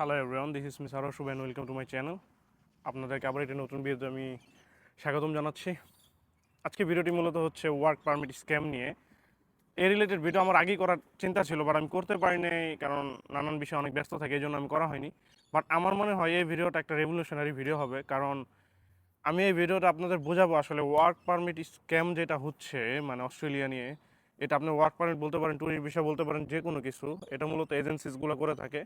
Hello everyone this is Miss আরও Shuvo and welcome to my channel আপনাদেরকে আবার একটি নতুন ভিডিওতে আমি স্বাগতম জানাচ্ছি। আজকে ভিডিওটি মূলত হচ্ছে ওয়ার্ক পারমিট স্ক্যাম নিয়ে। এই রিলেটেড ভিডিও আমার আগেই করার চিন্তা ছিল বাট আমি করতে পারিনি কারণ নানান বিষয়ে অনেক ব্যস্ত থাকে, এই জন্য আমি করা হয়নি। বাট আমার মনে হয় এই ভিডিওটা একটা রেভলিউশনারি ভিডিও হবে, কারণ আমি এই ভিডিওটা আপনাদের বোঝাবো আসলে ওয়ার্ক পারমিট স্ক্যাম যেটা হচ্ছে মানে অস্ট্রেলিয়া নিয়ে, এটা আপনি ওয়ার্ক পারমিট বলতে পারেন ট্যুরিস্ট বিষয় বলতে পারেন যে কোনো কিছু, এটা মূলত এজেন্সিসগুলো করে থাকে।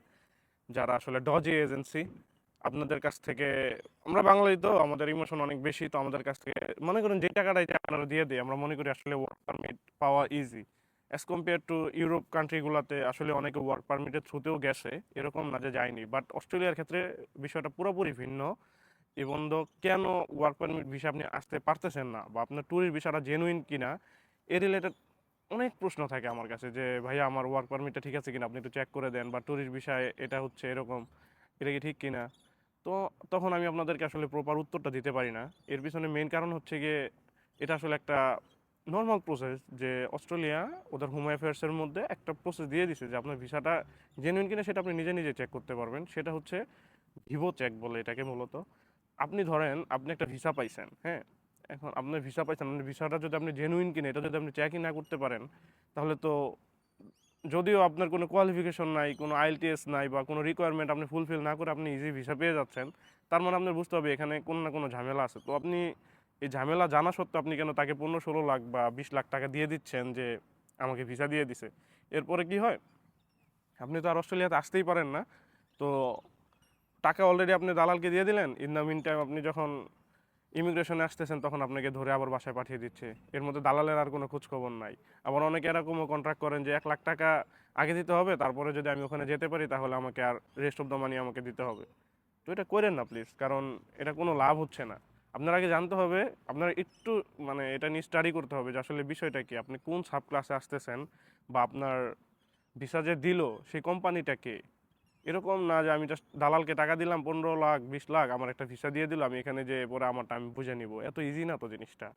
যারা আসলে ডজি এজেন্সি আপনাদের কাছ থেকে, আমরা বাঙালি তো, আমাদের ইমোশন অনেক বেশি, তো আমাদের কাছ থেকে, মনে করেন যে টাকাটাই যে আপনারা দিয়ে দিই, আমরা মনে করি আসলে ওয়ার্ক পারমিট পাওয়া easy as compare to Europe কান্ট্রিগুলোতে আসলে অনেকে ওয়ার্ক পারমিটের থ্রুতেও গেছে, এরকম না যে যায়নি বাট অস্ট্রেলিয়ার ক্ষেত্রে বিষয়টা পুরোপুরি ভিন্ন এবং কেন ওয়ার্ক পারমিট ভিসা আপনি আসতে পারতেছেন না, বা আপনার ট্যুরিস্ট ভিসাটা জেনুইন কিনা, এ রিলেটেড অনেক প্রশ্ন থাকে আমার কাছে যে, ভাইয়া, আমার ওয়ার্ক পারমিটটা ঠিক আছে কিনা? আপনি একটু চেক করে দেন। বা ট্যুরিস্ট বিষয়ে এটা হচ্ছে এরকম, এটা কি ঠিক কিনা? তো তখন আমি আপনাদেরকে আসলে প্রপার উত্তরটা দিতে পারি না। এর পিছনে মেন কারণ হচ্ছে গিয়ে, এটা আসলে একটা নর্মাল প্রসেস যে, অস্ট্রেলিয়া ওদের হোম অ্যাফেয়ার্সের মধ্যে একটা প্রসেস দিয়ে দিছে যে, আপনার ভিসাটা জেনুইন কিনা সেটা আপনি নিজে নিজে চেক করতে পারবেন। সেটা হচ্ছে ভিভো চেক বলে এটাকে মূলত। আপনি ধরেন, আপনি একটা ভিসা পাইছেন হ্যাঁ? এখন আপনার ভিসা পাইছেন আপনার ভিসাটা যদি আপনি জেনুইন কিনে এটা যদি আপনি চেকই না করতে পারেন, তাহলে তো যদিও আপনার কোনো কোয়ালিফিকেশন নাই, কোনো আইএলটিএস নাই বা কোনো রিকোয়ারমেন্ট আপনি ফুলফিল না করে আপনি ইজি ভিসা পেয়ে যাচ্ছেন, তার মানে আপনার বুঝতে হবে এখানে কোনো না কোনো ঝামেলা আছে। তো আপনি এই ঝামেলা জানা সত্ত্বেও আপনি কেন তাকে পনেরো ষোলো লাখ বা বিশ লাখ টাকা দিয়ে দিচ্ছেন যে আমাকে ভিসা দিয়ে দিছে? এরপরে কি হয়? আপনি তো আর অস্ট্রেলিয়াতে আসতেই পারেন না। তো টাকা অলরেডি আপনি দালালকে দিয়ে দিলেন। ইন দ্য মিন টাইম আপনি যখন ইমিগ্রেশনে আসতেছেন, তখন আপনাকে ধরে আবার বাসায় পাঠিয়ে দিচ্ছে। এর মধ্যে দালালের আর কোনো খোঁজখবর নাই। আবার অনেকে এরকমও কন্ট্রাক্ট করেন যে, এক লাখ টাকা আগে দিতে হবে, তারপরে যদি আমি ওখানে যেতে পারি, তাহলে আমাকে আর রেস্ট অফ দ্য মানি আমাকে দিতে হবে। তো এটা করেন না প্লিজ কারণ এটা কোনো লাভ হচ্ছে না। আপনার আগে জানতে হবে, আপনার একটু মানে এটা নিয়ে স্টাডি করতে হবে যে, আসলে বিষয়টা কি? আপনি কোন সাব ক্লাসে আসতেছেন বা আপনার ভিসা যে দিল, সেই কোম্পানিটা কে? এরকম না যে আমি জাস্ট দালালকে টাকা দিলাম, পনেরো লাখ, বিশ লাখ, আমার একটা ভিসা দিয়ে দিল, আমি এখানে যে পরে আমারটা আমি বুঝে নিব। এত ইজি না তো জিনিসটা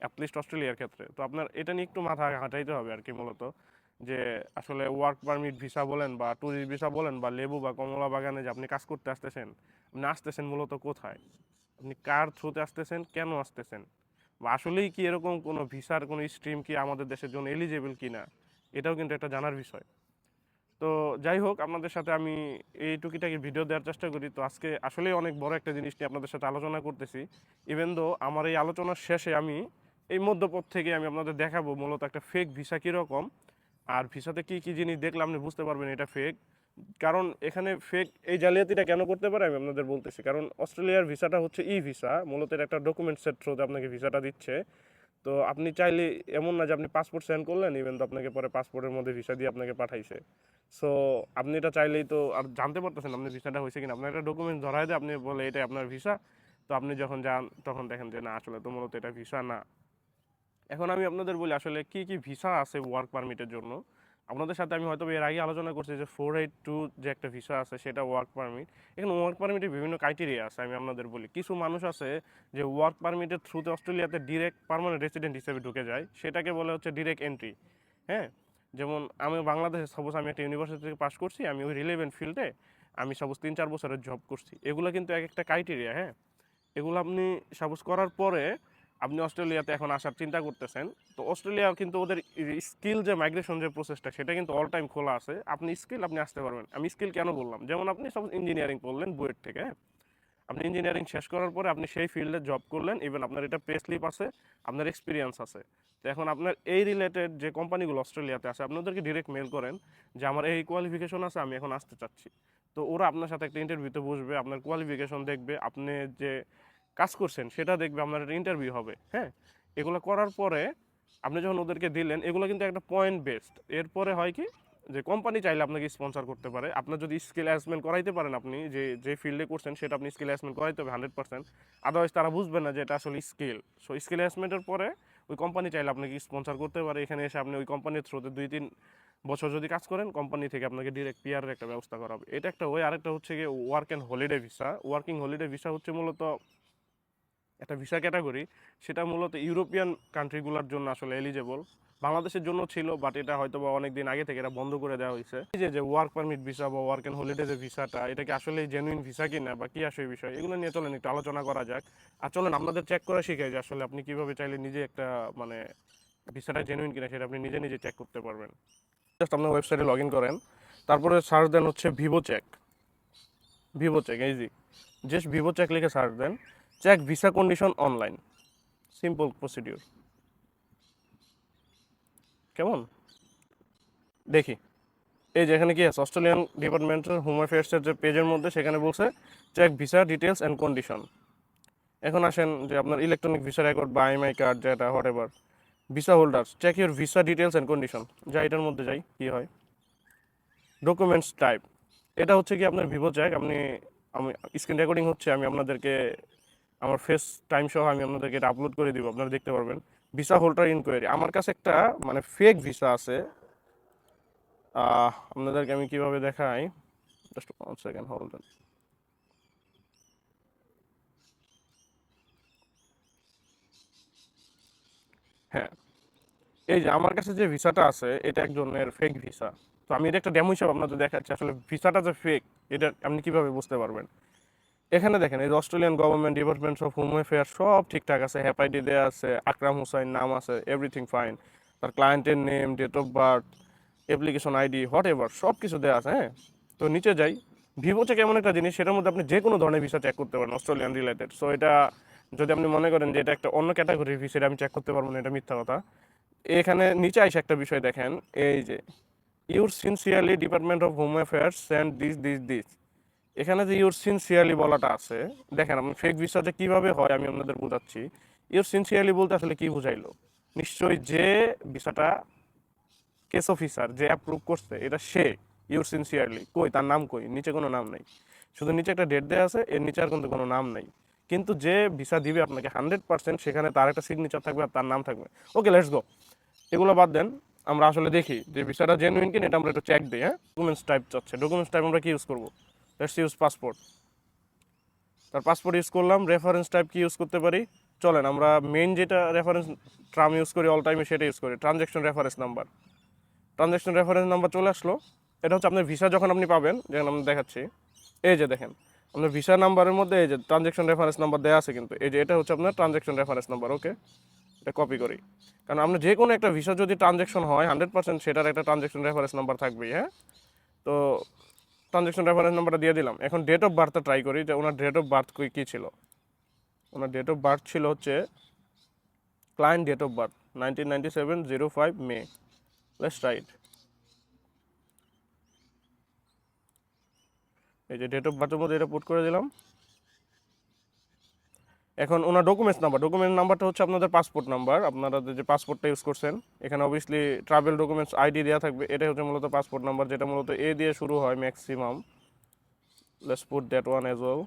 অ্যাটলিস্ট অস্ট্রেলিয়ার ক্ষেত্রে। তো আপনার এটা নিয়ে একটু মাথা হাঁটাইতে হবে আর কি মূলত, যে আসলে ওয়ার্ক পারমিট ভিসা বলেন বা ট্যুরিস্ট ভিসা বলেন বা লেবু বা কমলা বাগানে যে আপনি কাজ করতে আসতেছেন, আপনি আসতেছেন মূলত কোথায়? আপনি কার থ্রুতে আসতেছেন, কেন আসতেছেন? বা আসলেই কি এরকম কোনো ভিসার কোনো স্ট্রিম কি আমাদের দেশের জন্য এলিজেবল কি না এটাও কিন্তু একটা জানার বিষয়। তো যাই হোক, আপনাদের সাথে আমি এই টুকিটাকি ভিডিও দেওয়ার চেষ্টা করি। তো আজকে আসলেই অনেক বড় একটা জিনিস নিয়ে আপনাদের সাথে আলোচনা করতেছি। ইভেন দো আমার এই আলোচনার শেষে আমি এই মধ্যপথ থেকে আমি আপনাদের দেখাবো মূলত একটা ফেক ভিসা কীরকম, আর ভিসাতে কি কি জিনিস দেখলে আপনি বুঝতে পারবেন এটা ফেক কারণ এখানে ফেক এই জালিয়াতিটা কেন করতে পারে আমি আপনাদের বলতেছি। কারণ অস্ট্রেলিয়ার ভিসাটা হচ্ছে ই ভিসা মূলত এটা একটা ডকুমেন্টসের থ্রুতে আপনাকে ভিসাটা দিচ্ছে। তো আপনি চাইলে এমন না যে আপনি পাসপোর্ট সেন্ড করলেন ইভেন তো আপনাকে পরে পাসপোর্টের মধ্যে ভিসা দিয়ে আপনাকে পাঠাইছে। সো আপনি এটা চাইলেই তো, আর জানতে পারতেছেন আপনি ভিসাটা হয়েছে কিনা। আপনার একটা ডকুমেন্ট ধরাই দেয়, আপনি বলে এটা আপনার ভিসা তো আপনি যখন যান, তখন দেখেন যে না, আসলে তো মূলত এটা ভিসা না। এখন আমি আপনাদের বলি, আসলে কি কি ভিসা আছে ওয়ার্ক পারমিটের জন্য? আপনাদের সাথে আমি হয়তো এর আগে আলোচনা করছি যে ফোর এইট টু যে একটা ভিসা আছে, সেটা ওয়ার্ক পারমিট এখানে ওয়ার্ক পারমিটের বিভিন্ন ক্রাইটেরিয়া আছে, আমি আপনাদের বলি। কিছু মানুষ আছে যে ওয়ার্ক পারমিটের থ্রুতে অস্ট্রেলিয়াতে ডিরেক্ট পারমানেন্ট রেসিডেন্ট হিসেবে ঢুকে যায়, সেটাকে বলে হচ্ছে ডিরেক্ট এন্ট্রি হ্যাঁ? যেমন আমি বাংলাদেশে সাপোজ আমি একটা ইউনিভার্সিটি থেকে পাস করছি, আমি ওই রিলেভেন্ট ফিল্ডে আমি সাপোজ তিন চার বছরের জব করছি। এগুলো কিন্তু এক একটা ক্রাইটেরিয়া হ্যাঁ? এগুলো আপনি সাপোজ করার পরে আপনি অস্ট্রেলিয়াতে এখন আসার চিন্তা করতেছেন, তো অস্ট্রেলিয়া কিন্তু ওদের স্কিল যে মাইগ্রেশন যে প্রসেসটা সেটা কিন্তু অল টাইম খোলা আছে। আপনি স্কিল আপনি আসতে পারবেন। আমি স্কিল কেন বললাম? যেমন আপনি সব ইঞ্জিনিয়ারিং করলেন বুয়েট থেকে হ্যাঁ? আপনি ইঞ্জিনিয়ারিং শেষ করার পরে আপনি সেই ফিল্ডে জব করলেন ইভেন আপনার এটা পে স্লিপ আছে, আপনার এক্সপিরিয়েন্স আছে। তো এখন আপনার এই রিলেটেড যে কোম্পানিগুলো অস্ট্রেলিয়াতে আছে, আপনি ওদেরকে ডিরেক্ট মেল করেন যে, আমার এই কোয়ালিফিকেশন আছে, আমি এখন আসতে চাচ্ছি। তো ওরা আপনার সাথে একটা ইন্টারভিউতে বসবে, আপনার কোয়ালিফিকেশন দেখবে, আপনি যে কাজ করছেন, সেটা দেখবে আপনার একটা ইন্টারভিউ হবে হ্যাঁ? এগুলো করার পরে আপনি যখন ওদেরকে দিলেন, এগুলো কিন্তু একটা পয়েন্ট বেসড এরপরে হয় কি, যে কোম্পানি চাইলে আপনাকে স্পন্সর করতে পারে। আপনার যদি স্কিল অ্যাসমেন্ট করাইতে পারেন আপনি, যে যে ফিল্ডে করছেন, সেটা আপনি স্কিল অ্যাসমেন্ট করাইতে হবে হান্ড্রেড পার্সেন্ট আদারওয়াইজ তারা বুঝবে না যে এটা আসলে স্কিল সো স্কিল অ্যাসমেন্টের পরে ওই কোম্পানি চাইলে আপনাকে স্পন্সর করতে পারে। এখানে এসে আপনি ওই কোম্পানির থ্রুতে দুই তিন বছর যদি কাজ করেন কোম্পানি থেকে আপনাকে ডিরেক্ট পিয়ারের একটা ব্যবস্থা করা হবে। এটা একটা ওয়ে আরেকটা হচ্ছে গিয়ে work and holiday visa working holiday visa হচ্ছে মূলত একটা ভিসা ক্যাটাগরি সেটা মূলত ইউরোপিয়ান কান্ট্রিগুলোর জন্য আসলে এলিজেবল বাংলাদেশের জন্য ছিল বাট এটা হয়তো বা অনেক দিন আগে থেকে এটা বন্ধ করে দেওয়া হয়েছে। এই যে যে ওয়ার্ক পারমিট ভিসা বা ওয়ার্ক অ্যান্ড হলিডে যে ভিসাটা এটা কি আসলে জেনুইন ভিসা কিনা বা কি আসে বিষয়, এগুলো নিয়ে চলেন, একটু আলোচনা করা যাক। আর চলেন, আপনাদের চেক করা শিখাই যে আসলে আপনি কীভাবে চাইলে নিজে একটা মানে ভিসাটা জেনুইন কিনা, সেটা আপনি নিজে নিজে চেক করতে পারবেন। জাস্ট আপনার ওয়েবসাইটে লগ ইন করেন। তারপরে সার্চ দেন হচ্ছে VEVO check VEVO check easy just VEVO check লিখে সার্চ দেন। Check visa condition online simple procedure কেমন দেখি। এই যে এখানে কি আছে? অস্ট্রেলিয়ান ডিপার্টমেন্টের হোম অ্যাফেয়ার্সের যে পেজের মধ্যে সেখানে বলছে check visa details and condition এখন আসেন যে আপনার ইলেকট্রনিক ভিসা রেকর্ড বা আইএমআই কার্ড যেটা whatever visa holders check your visa details and condition যা এটার মধ্যে যাই, কি হয়? ডকুমেন্টস টাইপ এটা হচ্ছে কি আপনার ভিভো চেক আপনি, আমি স্ক্রিন রেকর্ডিং হচ্ছে, আমি আপনাদেরকে আমার ফেস টাইম সহ আমি আপনাদেরকে এটা আপলোড করে দিব, আপনারা দেখতে পারবেন। ভিসা হোল্ডার ইনকোয়ারি আমার কাছে একটা মানে ফেক ভিসা আছে। আপনাদেরকে আমি কীভাবে দেখাই? জাস্ট ওয়ান সেকেন্ড হোল্ড হ্যাঁ এই যে আমার কাছে যে ভিসাটা আছে, এটা একজনের ফেক ভিসা তো আমি এটা একটা ডেমো হিসাবে আপনাদের দেখাচ্ছি, আসলে ভিসাটা যে ফেক এটা আপনি কীভাবে বুঝতে পারবেন? এখানে দেখেন, এই Australian government department of home affair সব ঠিকঠাক আছে হ্যাপাইডি দেওয়া আছে আকরাম হুসাইন নাম আছে এভরিথিং ফাইন তার ক্লায়েন্টের name date of birth application ID whatever সব কিছু দেওয়া আছে হ্যাঁ? তো নিচে যাই ভিভো চেক এমন একটা জিনিস, সেটার মধ্যে আপনি যে কোনো ধরনের ভিসা চেক করতে পারেন অস্ট্রেলিয়ান রিলেটেড সো এটা যদি আপনি মনে করেন যে এটা একটা অন্য ক্যাটাগরির ভিসা আমি চেক করতে পারব না, এটা মিথ্যা কথা। এখানে নিচে আইসে একটা বিষয় দেখেন, এই যে your sincerely department of home affairs send this this this এখানে যে ইউর সিনসিয়ারলি বলাটা আছে, দেখেন আপনি ফেক ভিসা যে কীভাবে হয় আমি আপনাদের বোঝাচ্ছি। ইউর সিনসিয়ারলি বলতে আসলে কি বুঝাইলো? নিশ্চয়ই যে ভিসাটা কেস অফিসার যে অ্যাপ্রুভ করছে, এটা সে ইউর সিনসিয়ারলি কই, তার নাম কই? নিচে কোনো নাম নাই। শুধু নিচে একটা ডেট দেওয়া আছে, এর নিচে আর কিন্তু কোনো নাম নাই। কিন্তু যে ভিসা দিবে আপনাকে হান্ড্রেড পার্সেন্ট সেখানে তার একটা সিগনেচার থাকবে আর তার নাম থাকবে। ওকে লেটস গো এগুলো বাদ দেন, আমরা আসলে দেখি যে ভিসাটা জেনুইন কিনা, এটা আমরা একটু চেক দিই হ্যাঁ? ডকুমেন্টস টাইপ চাচ্ছে। ডকুমেন্টস টাইপ আমরা কি ইউজ করব? লেটস ইউজ পাসপোর্ট তার পাসপোর্ট ইউজ করলাম রেফারেন্স টাইপ কি ইউজ করতে পারি? চলেন, আমরা মেন যেটা রেফারেন্স ট্রাম ইউজ করি অল টাইমে সেটা ইউজ করি transaction reference number transaction reference number চলে আসলো। এটা হচ্ছে আপনার ভিসা যখন আপনি পাবেন, যেখানে আমি দেখাচ্ছি। এই যে দেখেন, আপনার ভিসা নাম্বারের মধ্যে এই যে ট্রানজ্যাকশন রেফারেন্স নাম্বার দেওয়া আছে কিন্তু, এই যে এটা হচ্ছে আপনার ট্রানজ্যাকশন রেফারেন্স নাম্বার ওকে এটা কপি করি। কারণ আপনার যে কোনো একটা ভিসা যদি ট্রানজ্যাকশন হয় হান্ড্রেড পার্সেন্ট সেটার একটা ট্রানজ্যাকশন রেফারেন্স নাম্বার থাকবেই হ্যাঁ? তো ট্রানজ্যাকশন রেফারেন্স নাম্বারটা দিয়ে দিলাম। এখন ডেট অফ বার্থটা ট্রাই করি যে ওনার ডেট অফ বার্থ কী ছিল? ওনার ডেট অফ বার্থ ছিল হচ্ছে client date of birth nineteen ninety seven zero five May let's write এই যে ডেট অফ বার্থের মধ্যে এটা পুট করে দিলাম। এখন ওনার ডকুমেন্টস নাম্বার ডকুমেন্ট নাম্বারটা হচ্ছে আপনাদের পাসপোর্ট নাম্বার আপনারা যে পাসপোর্টটা ইউজ করছেন, এখানে অবভিয়াসলি ট্রাভেল ডকুমেন্টস আইডি দেওয়া থাকবে, এটাই হচ্ছে মূলত পাসপোর্ট নাম্বার যেটা মূলত এ দিয়ে শুরু হয় maximum let's put that one as well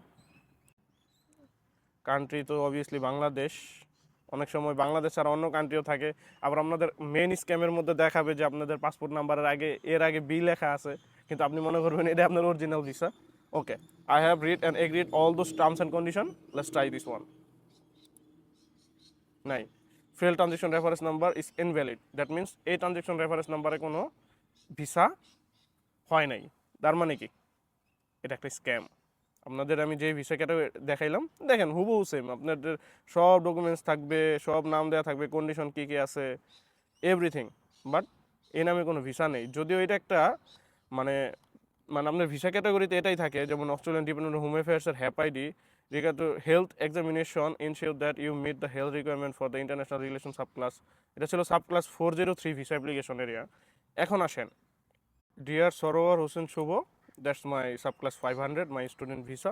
country তো অবভিয়াসলি বাংলাদেশ অনেক সময় বাংলাদেশ আর অন্য কান্ট্রিও থাকে। আবার আপনাদের মেন স্ক্যামের মধ্যে দেখাবে যে আপনাদের পাসপোর্ট নাম্বারের আগে, এর আগে বি লেখা আছে, কিন্তু আপনি মনে করবেন এটা আপনার original visa okay I have read and agreed all those terms and condition let's try this one নাই। Fail transaction reference number is invalid that means এই ট্রানজেকশন রেফারেন্স নাম্বারে কোনো ভিসা হয় নাই। তার মানে কি? এটা একটা স্ক্যাম আপনাদের আমি যে ভিসা ক্যাটাগরি দেখাইলাম, দেখেন হুবহু সেম আপনাদের সব ডকুমেন্টস থাকবে, সব নাম দেওয়া থাকবে কন্ডিশন কী কী আছে এভরিথিং বাট এই নামে কোনো ভিসা নেই। যদিও এটা একটা মানে মানে আপনার ভিসা ক্যাটাগরিতে এটাই থাকে, যেমন Australian of home অ্যাফেয়ার্সের HAP ID to health examination ensure that you meet the health requirement for the international relation sub class এটা ছিল sub class four zero three visa application area এখন আসেন। Dear Sarowar Hossain Shuvo that's my sub class five hundred my student visa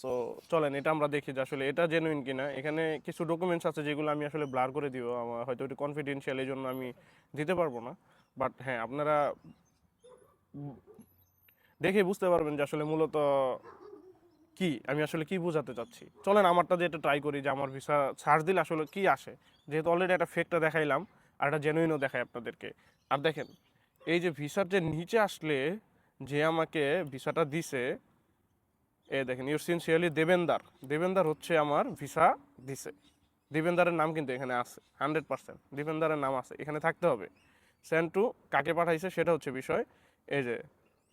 so চলেন, এটা আমরা দেখি যে আসলে এটা জেনুইন কিনা। এখানে কিছু ডকুমেন্টস আছে যেগুলো আমি আসলে ব্লার করে দিব। আমার হয়তো একটু কনফিডেন্সিয়াল এই জন্য আমি দিতে পারব না। বাট হ্যাঁ আপনারা দেখে বুঝতে পারবেন যে আসলে মূলত কি? আমি আসলে কি বোঝাতে চাচ্ছি? চলেন আমারটা যে এটা ট্রাই করি যে আমার ভিসা সার্চ দিলে আসলে কি আসে? যেহেতু অলরেডি একটা ফেকটা দেখাইলাম, আর একটা জেনুইনও দেখাই আপনাদেরকে। আর দেখেন, এই যে ভিসার যে নিচে আসলে যে আমাকে ভিসাটা দিছে, এ দেখেন ইউর সিনসিয়ারলি দেবেন্দার দেবেন্দার হচ্ছে আমার ভিসা দিছে। দেবেন্দারের নাম কিন্তু এখানে আছে হান্ড্রেড পার্সেন্ট দেবেন্দারের নাম আছে, এখানে থাকতে হবে। সেন্ড টু কাকে পাঠাইছে সেটা হচ্ছে বিষয়, এই যে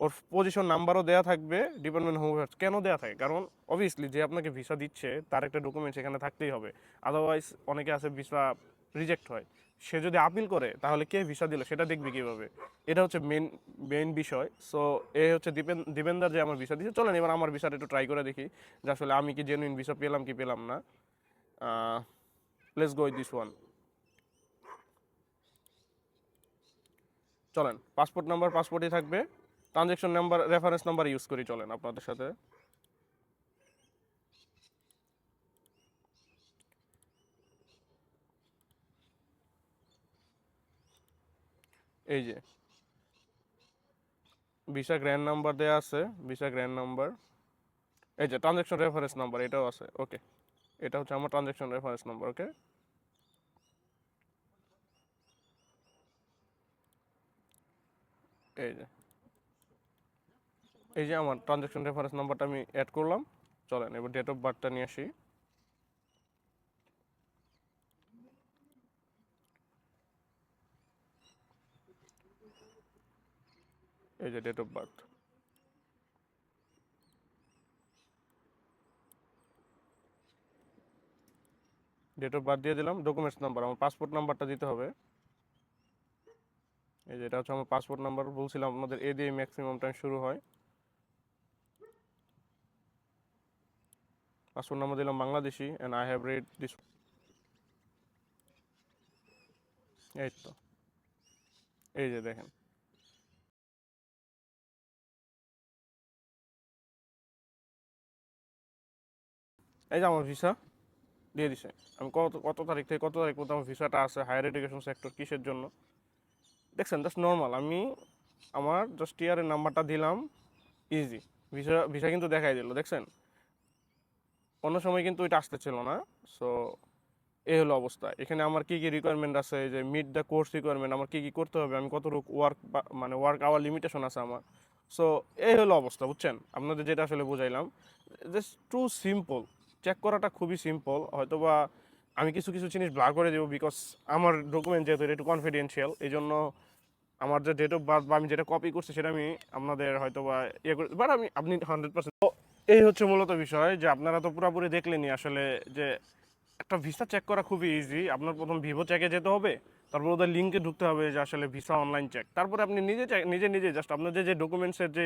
ওর পজিশন নাম্বারও দেওয়া থাকবে ডিপার্টমেন্ট হোম অ্যাফেয়ার্স কেন দেওয়া থাকে? কারণ অবভিয়াসলি যে আপনাকে ভিসা দিচ্ছে, তার একটা ডকুমেন্টস এখানে থাকতেই হবে। আদারওয়াইজ অনেকে আছে ভিসা রিজেক্ট হয়। সে যদি আপিল করে, তাহলে কে ভিসা দিল? সেটা দেখবে কীভাবে? এটা হচ্ছে মেন মেন বিষয়। সো এ হচ্ছে দীপেন দীপেন্দার যে আমার ভিসা দিচ্ছে চলেন এবার আমার ভিসাটা একটু ট্রাই করে দেখি যে আসলে আমি কি জেনুইন ভিসা পেলাম কি পেলাম না। লেটস গো দিস ওয়ান চলেন পাসপোর্ট নাম্বার পাসপোর্টই থাকবে। Transaction number reference number use করি, চলেন আপনাদের সাথে। এই যে ভিসা গ্র্যান্ড নাম্বার দেওয়া আছে ভিসা গ্র্যান্ড নাম্বার এই যে ট্রানজ্যাকশন রেফারেন্স নাম্বার এটাও আছে ওকে এটা হচ্ছে আমার ট্রানজ্যাকশন রেফারেন্স নাম্বার ওকে এই যে এই যে আমার ট্রানজ্যাকশন রেফারেন্স নাম্বারটা আমি অ্যাড করলাম। চলেন, এবার ডেট অফ বার্থটা নিয়ে আসি। এই যে date of birth date of birth দিয়ে দিলাম ডকুমেন্টস নাম্বার আমার পাসপোর্ট নাম্বারটা দিতে হবে। এই যে এটা হচ্ছে আমার পাসপোর্ট নাম্বার বলছিলাম আপনাদের এ দিয়ে ম্যাক্সিমাম টাইম শুরু হয়। পাসপোর্ট নাম্বার দিলাম Bangladeshi and I have read this এই তো। এই যে দেখেন। এই যে আমার ভিসা দিয়ে দিছে। আমি কত কত তারিখ থেকে কত তারিখ পর্যন্ত আমার ভিসাটা আছে হায়ার এডুকেশন সেক্টর কিসের জন্য? দেখছেন জাস্ট নর্মাল আমি আমার জাস্ট ইয়ারের নাম্বারটা দিলাম ইজি ভিসা ভিসা কিন্তু দেখাই দিল, দেখছেন? অন্য সময় কিন্তু এটা আসতেছিল না। সো এই হলো অবস্থা। এখানে আমার কি কি রিকোয়ারমেন্ট আছে যে মিট দ্য কোর্স রিকোয়ারমেন্ট আমার কি কি করতে হবে, আমি কতটুকু ওয়ার্ক মানে ওয়ার্ক আওয়ার লিমিটেশন আছে আমার। সো এই হলো অবস্থা, বুঝছেন? আপনাদের যেটা আসলে বুঝাইলাম। জাস্ট টু সিম্পল চেক করাটা খুবই সিম্পল হয়তোবা আমি কিছু কিছু জিনিস ব্লার করে দেবো বিকজ আমার ডকুমেন্ট যেহেতু এটা একটু কনফিডেন্সিয়াল এই জন্য আমার যে ডেট অফ বার্থ বা আমি যেটা কপি করছি সেটা আমি আপনাদের হয়তো বা ইয়ে করে বাট আমি, আপনি হান্ড্রেড পার্সেন্ট এই হচ্ছে মূলত বিষয় যে আপনারা তো পুরোপুরি দেখলেনই আসলে যে একটা ভিসা চেক করা খুবই ইজি আপনার প্রথম ভিভো চেকে যেতে হবে, তারপর ওদের লিঙ্কে ঢুকতে হবে যে আসলে ভিসা অনলাইন চেক তারপরে আপনি নিজে check- নিজে নিজে জাস্ট আপনার যে যে ডকুমেন্টসের যে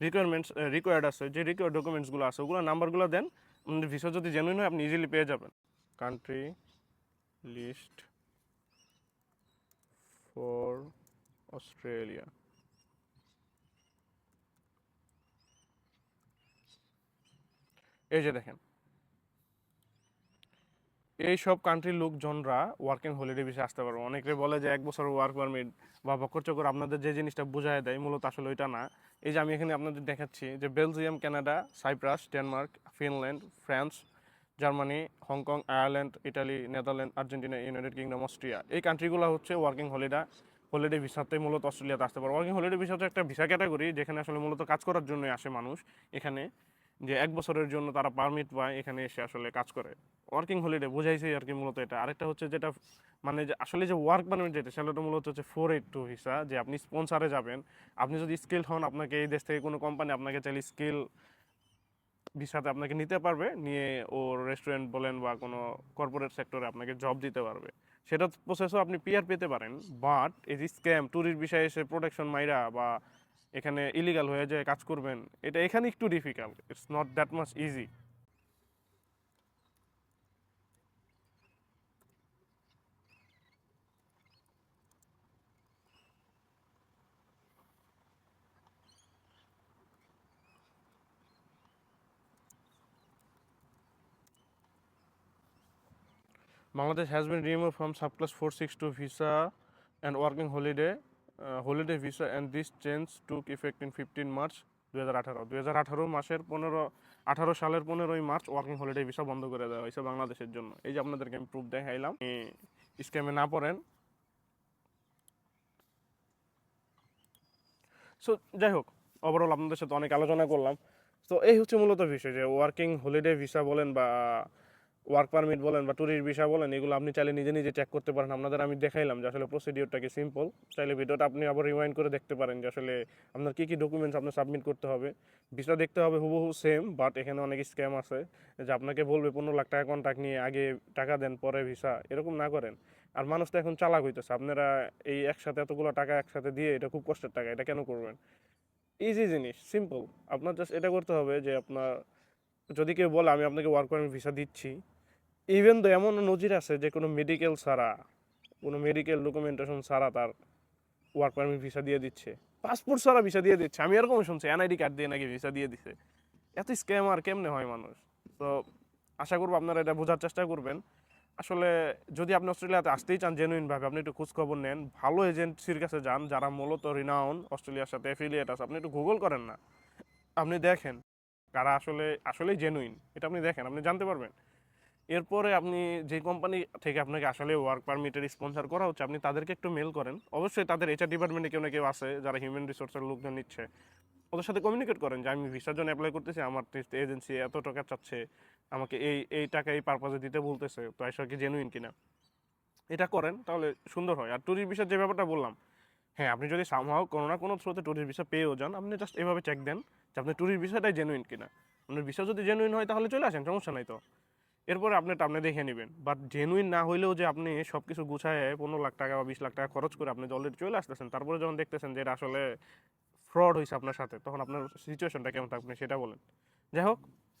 রিকোয়ারমেন্টস রিকোয়ার্ড আছে, যে রিকোয়ার ডকুমেন্টসগুলো আছে, ওগুলো নাম্বারগুলো দেন আপনাদের ভিসা যদি জেনুইন হয় আপনি ইজিলি পেয়ে যাবেন। কান্ট্রি লিস্ট ফর অস্ট্রেলিয়া এই যে দেখেন। এই সব কান্ট্রির লোকজনরা ওয়ার্কিং হলিডে বিষয়ে আসতে পারবে। অনেকে বলে যে এক বছর ওয়ার্ক পারমিট বা বকর চকর আপনাদের যে জিনিসটা বোঝায় দেয়, মূলত আসলে ওইটা না। এই যে আমি এখানে আপনাদের দেখাচ্ছি যে Belgium Canada Cyprus Denmark Finland France Germany Hong Kong Ireland Italy Netherland Argentina United Kingdom Austria এই কান্ট্রিগুলো হচ্ছে ওয়ার্কিং হলিডে হলিডে ভিসাতে মূলত অস্ট্রেলিয়াতে আসতে পারে ওয়ার্কিং হলিডে ভিসা একটা ভিসা ক্যাটাগরি যেখানে আসলে মূলত কাজ করার জন্য আসে মানুষ এখানে। যে এক বছরের জন্য তারা পারমিট পায়, এখানে এসে আসলে কাজ করে। ওয়ার্কিং হলিডে বোঝাইছে আর কি মূলত এটা। আরেকটা হচ্ছে যেটা মানে যে আসলে যে ওয়ার্ক পারমিট যেটা সেটা মূলত হচ্ছে ফোর এইট টু ভিসা যে আপনি স্পন্সারে যাবেন, আপনি যদি স্কিল হন, আপনাকে এই দেশ থেকে কোনো কোম্পানি আপনাকে চাইলে স্কিল ভিসাতে আপনাকে নিতে পারবে, নিয়ে ওর রেস্টুরেন্ট বলেন বা কোনো কর্পোরেট সেক্টরে আপনাকে জব দিতে পারবে। সেটা প্রসেসও আপনি পিআর পেতে পারেন বাট এই যে স্ক্যাম ট্যুরিস্ট বিষয়ে এসে প্রোটেকশন মাইরা বা এখানে ইলিগাল হয়ে যায়, কাজ করবেন। এটা এখানে একটু difficult it's not that much easy Bangladesh has been remove from sub class four six two visa and working holiday uh, holiday visa and this change took effect in 15 March 2018 2018 মাসের পনেরো আঠারো সালের পনেরোই মার্চ ওয়ার্কিং হলিডে ভিসা বন্ধ করে দেওয়া হয়েছে বাংলাদেশের জন্য। এই যে আপনাদেরকে আমি প্রুফ দেখাইলাম স্ক্যামে না পড়েন। সো যাই হোক ওভারঅল আপনাদের সাথে অনেক আলোচনা করলাম। তো এই হচ্ছে মূলত বিষয় যে ওয়ার্কিং হলিডে ভিসা বলেন বা ওয়ার্ক পারমিট বলেন বা ট্যুরিস্ট ভিসা বলেন, এগুলো আপনি চাইলে নিজে নিজে চেক করতে পারেন। আপনাদের আমি দেখাইলাম যে আসলে প্রসিডিওরটা কি সিম্পল চাইলে ভিডিওটা আপনি আবার রিমাইন্ড করে দেখতে পারেন যে আসলে আপনার কী কী ডকুমেন্টস আপনার সাবমিট করতে হবে। ভিসা দেখতে হবে হুবহু সেম বাট এখানে অনেক স্ক্যাম আছে যে আপনাকে বলবে পনেরো লাখ টাকা কন্ট্যাক্ট নিয়ে আগে টাকা দেন, পরে ভিসা এরকম না করেন। আর মানুষ তো এখন চালাক হইতেছে। আপনারা এই একসাথে এতগুলো টাকা একসাথে দিয়ে এটা খুব কষ্টের টাকা, এটা কেন করবেন? ইজি জিনিস সিম্পল আপনার জাস্ট এটা করতে হবে যে আপনার, যদি কেউ বলে, আমি আপনাকে ওয়ার্ক পারমিট ভিসা দিচ্ছি। ইভেন তো এমন নজির আছে যে কোনো মেডিকেল ছাড়া, কোনো মেডিকেল ডকুমেন্টেশন ছাড়া তার ওয়ার্ক পারমিট ভিসা দিয়ে দিচ্ছে পাসপোর্ট ছাড়া ভিসা দিয়ে দিচ্ছে, আমি এরকম শুনছি এনআইডি কার্ড দিয়ে নাকি ভিসা দিয়ে দিচ্ছে এত স্ক্যাম আর কেমনে হয় মানুষ? তো আশা করব আপনারা এটা বোঝার চেষ্টা করবেন। আসলে যদি আপনি অস্ট্রেলিয়াতে আসতেই চান জেনুইনভাবে আপনি একটু খোঁজ খবর নেন, ভালো এজেন্সির কাছে যান, যারা মূলত রিনাউন অস্ট্রেলিয়ার সাথে অ্যাফিলিয়েট আছে, আপনি একটু গুগল করেন না। আপনি দেখেন, কারা আসলে, আসলেই জেনুইন এটা আপনি দেখেন, আপনি জানতে পারবেন। এরপরে আপনি যে কোম্পানি থেকে আপনাকে আসলে ওয়ার্ক পারমিটের স্পন্সর করা হচ্ছে, আপনি তাদেরকে একটু মেল করেন। অবশ্যই তাদের এইচআর ডিপার্টমেন্টে কেউ না কেউ আছে যারা হিউম্যান রিসোর্সের লোকজন নিচ্ছে। ওদের সাথে কমিউনিকেট করেন যে, আমি ভিসার জন্য অ্যাপ্লাই করতেছি, আমার এজেন্সি এত টাকা চাচ্ছে, আমাকে এই এই টাকা এই পারপাজে দিতে বলতেছে, তো আসলে কি জেনুইন কিনা? এটা করেন, তাহলে সুন্দর হয়। আর ট্যুরিস্ট ভিসার যে ব্যাপারটা বললাম হ্যাঁ আপনি যদি সামহাও কোনো না কোনো থ্রুতে ট্যুরিস্ট ভিসা পেয়েও যান, আপনি জাস্ট এভাবে চেক দেন যে, আপনার ট্যুরিস্ট ভিসাটাই জেনুইন কিনা? আপনার ভিসা যদি জেনুইন হয়, তাহলে চলে আসেন, সমস্যা নাই তো। এরপরে আপনি দেখে নেবেন। বাট জেনুইন না হইলেও যে আপনি সব কিছু গুছায় পনেরো লাখ টাকা বা বিশ লাখ টাকা খরচ করে আপনি অলরেডি চলে আসতেছেন, তারপরে যখন দেখতেছেন যে এটা আসলে ফ্রড হয়েছে আপনার সাথে, তখন আপনার সিচুয়েশনটা কেমন থাকবে সেটা বলেন। যাই হোক,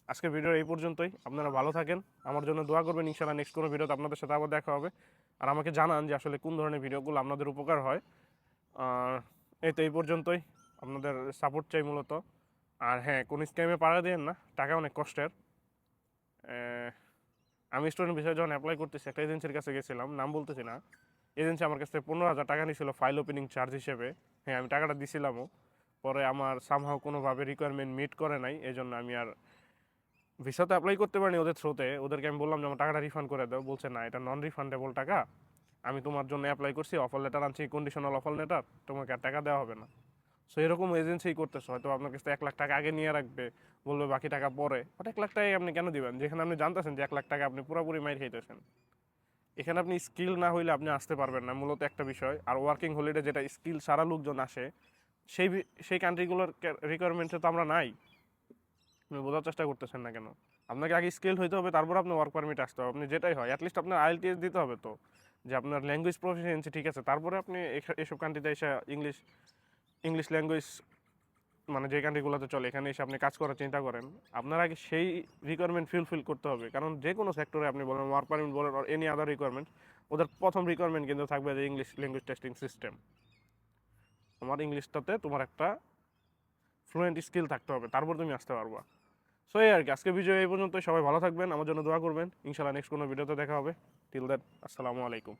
আজকের ভিডিও এই পর্যন্তই। আপনারা ভালো থাকেন, আমার জন্য দোয়া করবেন ইনশাল্লাহ নেক্সট কোনো ভিডিওতে আপনাদের সাথে আবার দেখা হবে। আর আমাকে জানান যে আসলে কোন ধরনের ভিডিওগুলো আপনাদের উপকার হয়। আর এই তো এই পর্যন্তই, আপনাদের সাপোর্ট চাই মূলত। আর হ্যাঁ কোন স্ক্যামে পাড়া দেন না, টাকা অনেক কষ্টের। আমি স্টুডেন্ট বিষয়ে যখন অ্যাপ্লাই করতেছি, একটা এজেন্সির কাছে গেছিলাম, নাম বলতেছি না। এজেন্সি আমার কাছ থেকে পনেরো হাজার টাকা নিয়েছিল ফাইল ওপেনিং চার্জ হিসেবে। হ্যাঁ আমি টাকাটা দিছিলামও। পরে আমার সামহাও কোনোভাবে রিকোয়ারমেন্ট মিট করে নাই এই জন্য আমি আর ভিসাতে অ্যাপ্লাই করতে পারিনি ওদের থ্রোতে ওদেরকে আমি বললাম যে, আমার টাকাটা রিফান্ড করে দাও। বলছে, না, এটা নন রিফান্ডেবল টাকা। আমি তোমার জন্য অ্যাপ্লাই করছি অফার লেটার আনছি কন্ডিশনাল অফার লেটার তোমাকে আর টাকা দেওয়া হবে না। সো এরকম এজেন্সি করতেছে, হয়তো আপনার কাছে এক লাখ টাকা আগে নিয়ে রাখবে, বলবে বাকি টাকা পরে। বাট এক লাখ টাকাই আপনি কেন দিবেন? যেখানে আপনি জানতেছেন যে এক লাখ টাকা আপনি পুরোপুরি মাইর খাইতেছেন। এখানে আপনি স্কিল না হইলে আপনি আসতে পারবেন না, মূলত একটা বিষয়। আর ওয়ার্কিং হলিডে যেটা স্কিল সারা লোকজন আসে, সেই সেই কান্ট্রিগুলোর রিকোয়ারমেন্টে তো আমরা নাই। আপনি বোঝার চেষ্টা করতেছেন না কেন? আপনাকে আগে স্কিল হইতে হবে, তারপর আপনার ওয়ার্ক পারমিট আসতে হবে। আপনি যেটাই হয় অ্যাটলিস্ট আপনার আইএলটিএস দিতে হবে তো। যে আপনার ল্যাঙ্গুয়েজ প্রফিসিয়েন্সি ঠিক আছে, তারপরে আপনি এসব কান্ট্রিতে এসে ইংলিশ ইংলিশ ল্যাঙ্গুয়েজ মানে যে কান্ট্রিগুলোতে চলে, এখানে এসে আপনি কাজ করার চিন্তা করেন, আপনার আগে সেই রিকোয়ারমেন্ট ফিলফিল করতে হবে। কারণ যে কোনো সেক্টরে আপনি বলেন ওয়ার্ক পারমিট বলেন আর এনি আদার রিকোয়ারমেন্ট ওদের প্রথম রিকোয়ারমেন্ট কিন্তু থাকবে যে ইংলিশ ল্যাঙ্গুয়েজ টেস্টিং সিস্টেম আমার ইংলিশটাতে তোমার একটা ফ্লুয়েন্ট স্কিল থাকতে হবে, তারপর তুমি আসতে পারবা। সো এই আর কি। আজকে ভিডিও এই পর্যন্ত সবাই ভালো থাকবেন, আমার জন্য দোয়া করবেন। ইনশাল্লাহ নেক্সট কোনো ভিডিওতে দেখা হবে। টিল দেন আসসালামু আলাইকুম।